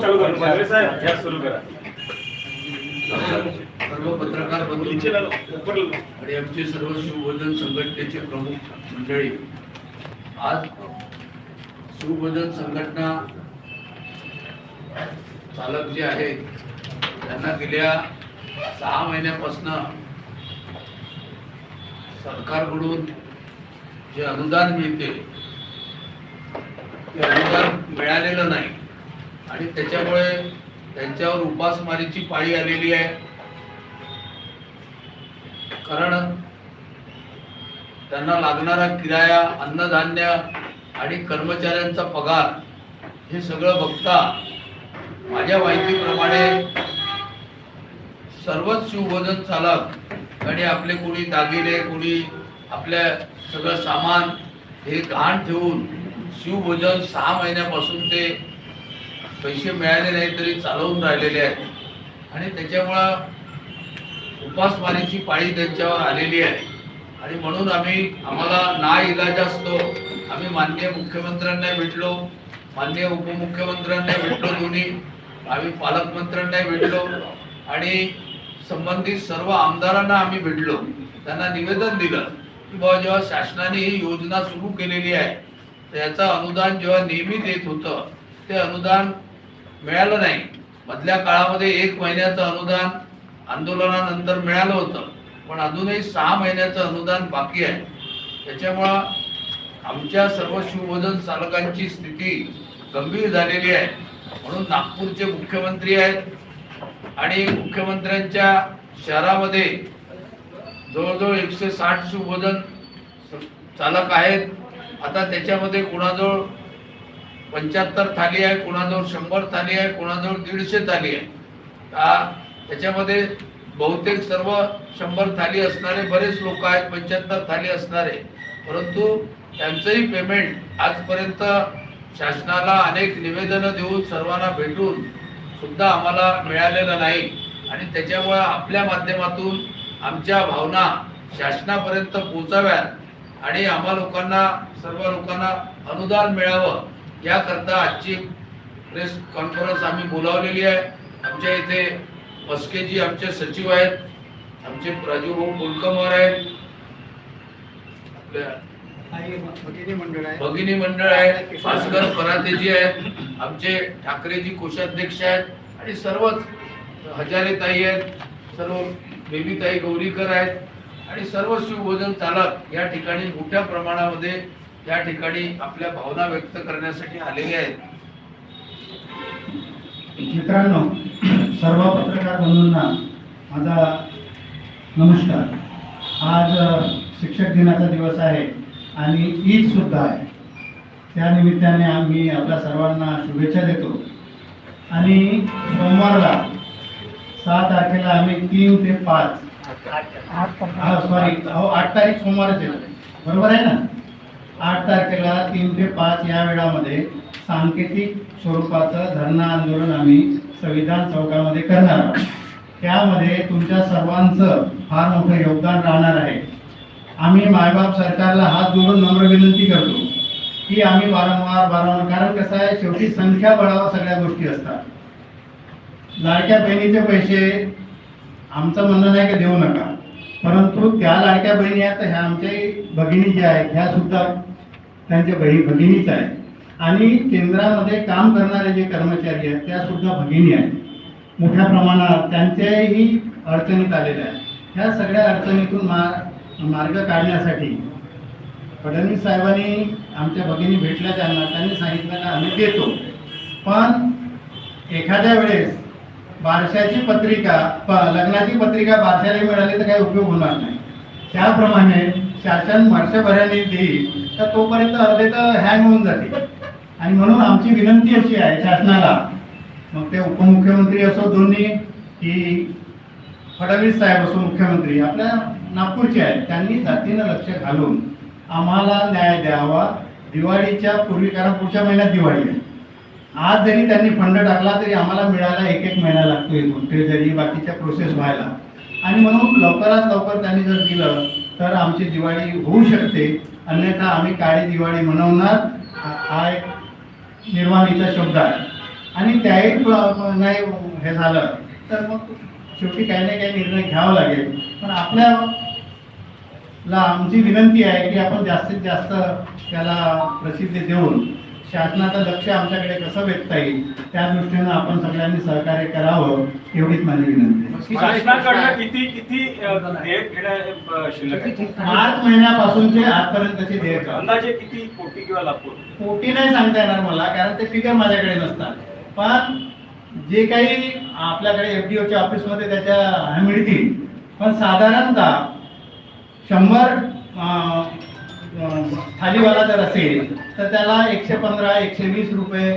चालू करा. साहेब. सुरू करा. सर्व पत्रकार बंधू. आणि आमचे सर्व शिवभोजन संघटनेचे प्रमुख मंडळी आज शिवभोजन संघटना चालक जे आहेत त्यांना गेल्या सहा महिन्यापासून सरकारकडून जे अनुदान मिळते ते अनुदान मिळालेलं नाही आणि त्याच्यामुळे त्यांच्यावर उपासमारीची पाळी आलेली आहे कारण त्यांना लागणारा किराया अन्नधान्य आणि कर्मचाऱ्यांचा पगार हे सगळं बघता माझ्या माहितीप्रमाणे सर्वच शिवभोजन चालक आणि आपले कोणी दागिने कोणी आपल्या सगळं सामान हे गहाण ठेवून शिवभोजन सहा महिन्यापासून ते पैसे मिळाले नाही तरी चालवून राहिलेले आहेत. आणि त्याच्यामुळं उपासमारीची पाळी त्यांच्यावर आलेली आहे. आणि म्हणून आम्ही आम्हाला ना इलाज असतो. आम्ही माननीय मुख्यमंत्र्यांना भेटलो. माननीय उपमुख्यमंत्र्यांना भेटलो दोन्ही. आम्ही पालकमंत्र्यांना भेटलो. आणि संबंधित सर्व आमदारांना आम्ही भेटलो. त्यांना निवेदन दिलं की बाबा जेव्हा शासनाने ही योजना सुरू केलेली आहे तर याचं अनुदान जेव्हा नियमित येत होतं ते अनुदान मिळालं नाही. मधल्या काळामध्ये एक महिन्याचं अनुदान आंदोलनानंतर मिळालं होतं. पण अजूनही सहा महिन्याचं अनुदान बाकी आहे. त्याच्यामुळं आमच्या सर्व शिवभोजन चालकांची स्थिती गंभीर झालेली आहे. म्हणून नागपूरचे मुख्यमंत्री आहेत आणि मुख्यमंत्र्यांच्या शहरामध्ये जवळजवळ एकशे साठ शिवभोजन चालक आहेत. आता त्याच्यामध्ये कुणाजवळ पंच्याहत्तर थाली आहे कुणाजवळ शंभर थाली आहे कुणाजवळ दीडशे थाली आहे. त्याच्यामध्ये बहुतेक सर्व शंभर थाली असणारे बरेच लोक आहेत पंच्याहत्तर थाली असणारे. परंतु त्यांचंही पेमेंट आजपर्यंत शासनाला अनेक निवेदनं देऊन सर्वांना भेटून सुद्धा आम्हाला मिळालेलं नाही. आणि त्याच्यामुळे आपल्या माध्यमातून आमच्या भावना शासनापर्यंत पोचाव्यात आणि आम्हा लोकांना सर्व लोकांना अनुदान मिळावं याकरता आजची प्रेस कॉन्फरन्स आम्ही बोलावलेली आहे. आमच्या इथे मस्केजी आमचे सचिव आहेत आमचे राजू भाऊ कुलकमर आहेत आपल्या भगिनी मंडळ आहे. भास्कर परातेजी आहेत आमचे ठाकरेजी कोषाध्यक्ष आहेत आणि सर्वच हजारे ताई आहेत सर्व बेबीताई गौरीकर आहेत आणि सर्व शिवभोजन चालक या ठिकाणी मोठ्या प्रमाणामध्ये या ठिकाणी आपल्या भावना व्यक्त करण्यासाठी आलेले आहेत. मित्रांनो सर्व पत्रकार बंधूंना माझा नमस्कार. आज शिक्षक दिनाचा दिवस आहे आणि ईदसुद्धा आहे. त्या निमित्ताने आम्ही आपल्या सर्वांना शुभेच्छा देतो. आणि सोमवारला सहा तारखेला आम्ही तीन ते पाच. हा सॉरी हो आठ तारीख सोमवारच येणार बरोबर आहे ना? आठ तारखेला तीन ते पाच या वेळामध्ये सांकेतिक स्वरूपाचं धरणं आंदोलन आम्ही संविधान चौकामध्ये करणार आहोत. त्यामध्ये तुमच्या सर्वांचं फार मोठं योगदान राहणार आहे. आम्ही मायबाप सरकारला हात जोडून नम्र विनंती करतो की आम्ही वारंवार वारंवार कारण कसं आहे शेवटी संख्या बळावर सगळ्या गोष्टी असतात. लाडक्या बहिणीचे पैसे आमचं म्हणणं नाही की देऊ नका परंतु त्या लाडक्या बहिणी आहेत ह्या आमच्या भगिनी ज्या आहेत ह्या सुद्धा त्यांच्या बहिणी भगिनीच आहेत. आणि केंद्रामध्ये काम करणारे जे कर्मचारी आहेत त्या सुद्धा भगिनी आहेत. मोठ्या प्रमाणात त्यांच्याही अडचणीत आलेल्या आहेत. ह्या सगळ्या अडचणीतून मा मार्ग काढण्यासाठी फडणवीस साहेबांनी आमच्या भगिनी भेटल्या त्यांना. त्यांनी सांगितलं का आम्ही देतो. पण एखाद्या वेळेस बारशाची पत्रिका प- लग्नाची पत्रिका बारशाला मिळाली तर काही उपयोग होणार नाही. त्याप्रमाणे शासन वर्षभराने देईल तर तोपर्यंत अर्धे तर हँग होऊन जाते आणि म्हणून आमची विनंती अशी आहे शासनाला मग ते उपमुख्यमंत्री असो दोन्ही की फडणवीस साहेब असो मुख्यमंत्री आपल्या नागपूरचे आहेत त्यांनी जातीनं लक्ष घालून आम्हाला न्याय द्यावा. दिवाळीच्या पूर्वी कारण पुढच्या महिन्यात दिवाळी आहे. आज जरी त्यांनी फंड टाकला तरी आम्हाला मिळायला एक एक महिना लागतो इथून जरी बाकीच्या प्रोसेस व्हायला. आणि म्हणून लवकरात लवकर त्यांनी जर दिलं तर आमची दिवाळी होऊ शकते. अन्यथा आम्ही काळी दिवाळी मनवणार. हा एक निर्वाणीचा शब्द आहे. आणि त्याही नाही हे झालं तर मग शेवटी काही ना काही निर्णय घ्यावा लागेल. पण आपल्या ला आमची विनंती आहे की आपण जास्तीत जास्त त्याला प्रसिद्धी देऊन शासनाचं लक्ष आमच्याकडे कसं वेधता येईल त्या दृष्टीनं आपण सगळ्यांनी सहकार्य करावं एवढीच माझी विनंती. शासनाकडनं किती किती देयक शिल्लक आहे? मार्च महिन्यापासूनचे आजपर्यंतचे देयक अंदाजे किती कोटी किंवा लाखो? कोटी नाही सांगता येणार मला कारण ते फिगर माझ्याकडे नसतात. पण जे काही आपल्याकडे एफ डी ओच्या ऑफिसमध्ये त्याच्या ह्या मिळतील पण साधारणतः शंभर अं, थालीवाला जर असेल तर त्याला एकशे पंधरा एकशे वीस रुपये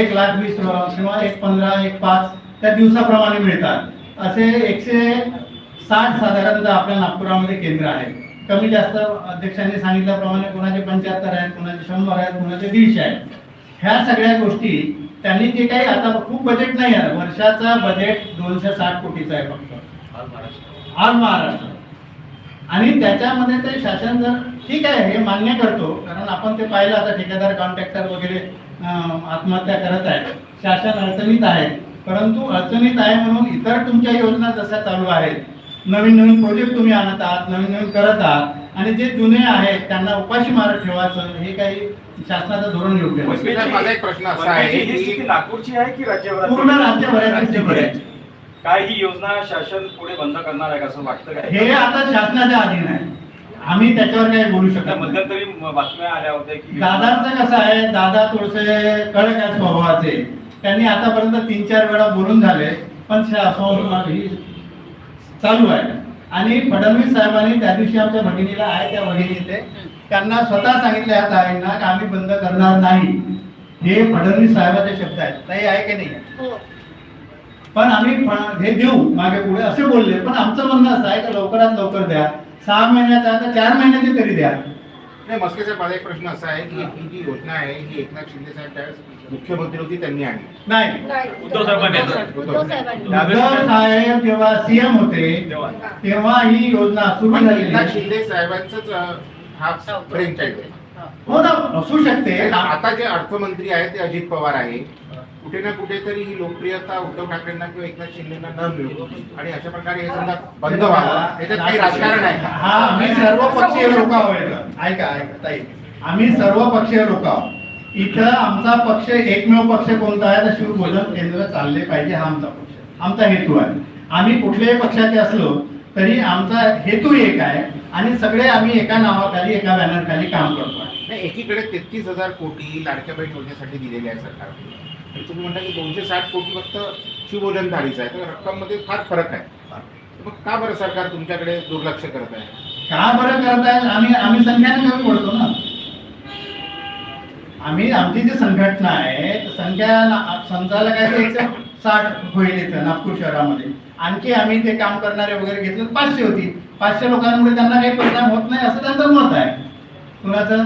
एक लाख वीस किंवा एक पंधरा एक पाच त्या दिवसाप्रमाणे मिळतात. असे एकशे साठ साधारणतः आपल्या नागपुरामध्ये केंद्र आहे कमी जास्त अध्यक्षांनी सांगितल्याप्रमाणे कोणाचे पंच्याहत्तर आहेत कोणाचे शंभर आहेत कोणाचे दीडशे आहेत. ह्या सगळ्या गोष्टी त्यांनी जे काही आता खूप बजेट नाही आहे. वर्षाचा बजेट दोनशे साठ कोटीचा आहे फक्त. ऑल महाराष्ट्र. आणि त्याच्यामध्ये ते शासन जर ठीक आहे हे मान्य करतो कारण आपण ते पाहिलं आता ठेकेदार कॉन्ट्रॅक्टर वगैरे आत्महत्या करत आहेत शासन अडचणीत आहे परंतु अडचणीत आहे म्हणून इतर तुमच्या योजना जशा चालू आहेत नवीन नवीन प्रोजेक्ट तुम्ही आणत आहात नवीन नवीन करत आहात आणि जे जुने आहेत त्यांना उपाशी मारत ठेवायचं हे काही शासनाचं धोरण योग्य. वसईचा माझा एक प्रश्न असा आहे की- नागपूरची आहे की राज्यभरात पूर्ण राज्यभराची आहे. काय ही योजना शासन पुढे बंद करणार आहे का असं वाटतं काय? हे आता शासनाच्या अधीन आहे. आम्ही त्याच्यावर काही बोलू शकत नाही. मध्यंतरी म- बातम्या आल्या होत्या की दादांचं कसं आहे दादा थोडसे कडक आहे स्वभावाचे. त्यांनी आतापर्यंत तीन चार वेळा बोलून झाले पण शा- ही चालू आहे. आणि फडणवीस साहेबांनी त्या दिवशी आमच्या भगिनीला आहे त्या भगिनी इथे. त्यांना स्वतः सांगितले ह्या ताईंना की आम्ही बंद करणार नाही. हे फडणवीस साहेबाचे शब्द आहेत. ताई आहे की नाही? हो. पण आम्ही हे देऊ मागे पुढे असे बोलले. पण आमचं म्हणणं असं आहे की लवकरात लवकर द्या. सहा महिन्याचा आता चार महिन्याचे तरी द्या. नाही मस्के साहेब माझा एक प्रश्न असा आहे की ही जी योजना आहे ही एकनाथ शिंदे साहेब त्यावेळेस मुख्यमंत्री होती त्यांनी आणली. नाही. नाही. उद्धव साहेबांनी उद्धव साहेब- उद्धव साहेबांनी. उद्धव साहेब जेव्हा सीएम होते तेव्हा. ही योजना सुरू पण झालेली एकनाथ. शिंदे साहेबांचंच अं, हा ब्रेन चाइल्ड आहे. हो ना असू शकते. आता जे अर्थमंत्री आहेत ते अजित पवार आहे. कुठे ना कुठेतरी ही लोकप्रियता उद्धव ठाकरेंना किंवा एकनाथ शिंदेना न मिळू. आणि अशा प्रकारे हे समजा बंद व्हावं. याच्यात काही राजकारण आहे? हा आम्ही सर्व पक्षीय लोक आहोत ऐका ऐका ताई. आम्ही सर्व पक्षीय लोक आहोत. इथं आमचा पक्ष एकमेव पक्ष कोणता आहे? तर शिवभोजन केंद्र चालले पाहिजे हा आमचा पक्ष. आमचा हेतू आहे. आम्ही कुठल्याही पक्षाचे असलो तरी आमचा हेतू एक आहे. आणि सगळे आम्ही एका नावाखाली एका बॅनर खाली काम करतो. एकीकडे तेहतीस हजार कोटी लाडक्या बहीण योजनेसाठी दिलेले आहे सरकारने. आणि तुम्ही म्हणता की दोनशे साठ कोटी फक्त शिवभोजन थाळीचं आहे. तर रक्कममध्ये फार फरक आहे. मग का बरं सरकार तुमच्याकडे दुर्लक्ष करत आहे? का बरं करत आहे? आम्ही आम्ही संख्याने कमी पडतो ना. आम्ही आमची जी संघटना आहे तर संख्या ना- समजायला काय ते एकशे साठ होईल इथं नागपूर शहरामध्ये. आणखी आम्ही ते काम करणारे वगैरे घेतले तर पाचशे होती. पाचशे लोकांमुळे त्यांना काही परिणाम होत नाही असं त्यांचं मत आहे. कुणाचं?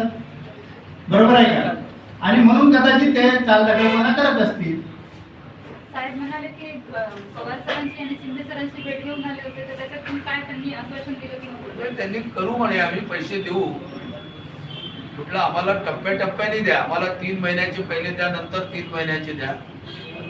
बरोबर आहे का? आणि म्हणून कदाचित ते चालढकलपणा करत असतील. साहेब म्हणाले की अ, पवार सरांची आणि शिंदे सरांची भेट घेऊन आले होते तर त्याच्यातून काय त्यांनी आश्वासन दिलं की नको? तर त्यांनी करू म्हणे आम्ही पैसे देऊ. म्हटलं आम्हाला टप्प्याटप्प्याने द्या आम्हाला तीन महिन्याचे पहिले द्या नंतर तीन महिन्याचे द्या.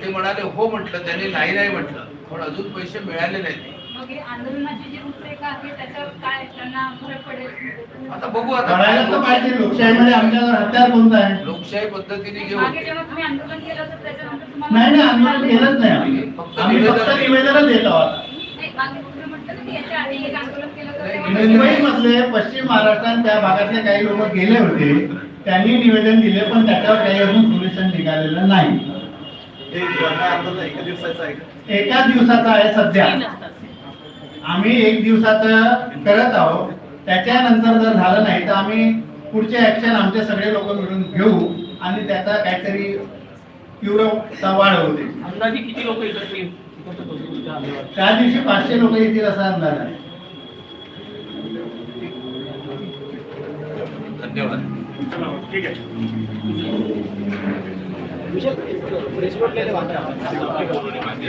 ते म्हणाले हो म्हटलं त्यांनी नाही नाही म्हटलं. पण अजून पैसे मिळाले नाहीत. मग आंदोलनाची जी रूपरेखा आहे त्याच्यावर काय त्यांना फरक पडेल? आता बघू कळायला तर आता पाहिजे लोकशाहीमध्ये आमच्यावर हत्यार कोणतं आहे? लोकशाही पद्धतीने घेऊ मागे जेव्हा तुम्ही आंदोलन केलं होतं त्याच्यानंतर तुम्हाला नाही नाही आंदोलन केलंच नाही आम्ही. आम्ही फक्त निवेदनच देत आहोत. नाही, मागे तुम्ही म्हटलं ना की याच्या आधी एक आंदोलन केलं होतं नाही, तेव्हा मुंबई मधले पश्चिम महाराष्ट्रात त्या भागातले काही लोक गेले होते. त्यांनी निवेदन दिले पण त्याच्यावर काही अजून सोल्युशन निघालेलं नाही. एका दिवसाचा आहे सध्या. आम्ही एक दिवसात करत आहोत. त्याच्यानंतर जर झालं नाही तर आम्ही पुढचे ऍक्शन आमचे सगळे लोक मिळून घेऊ आणि त्याचा काहीतरी तीव्रता वाढवते अंदाजे किती लोक येतात त्या दिवशी पाचशे लोक येतील असा अंदाज आहे. धन्यवाद. ठीक आहे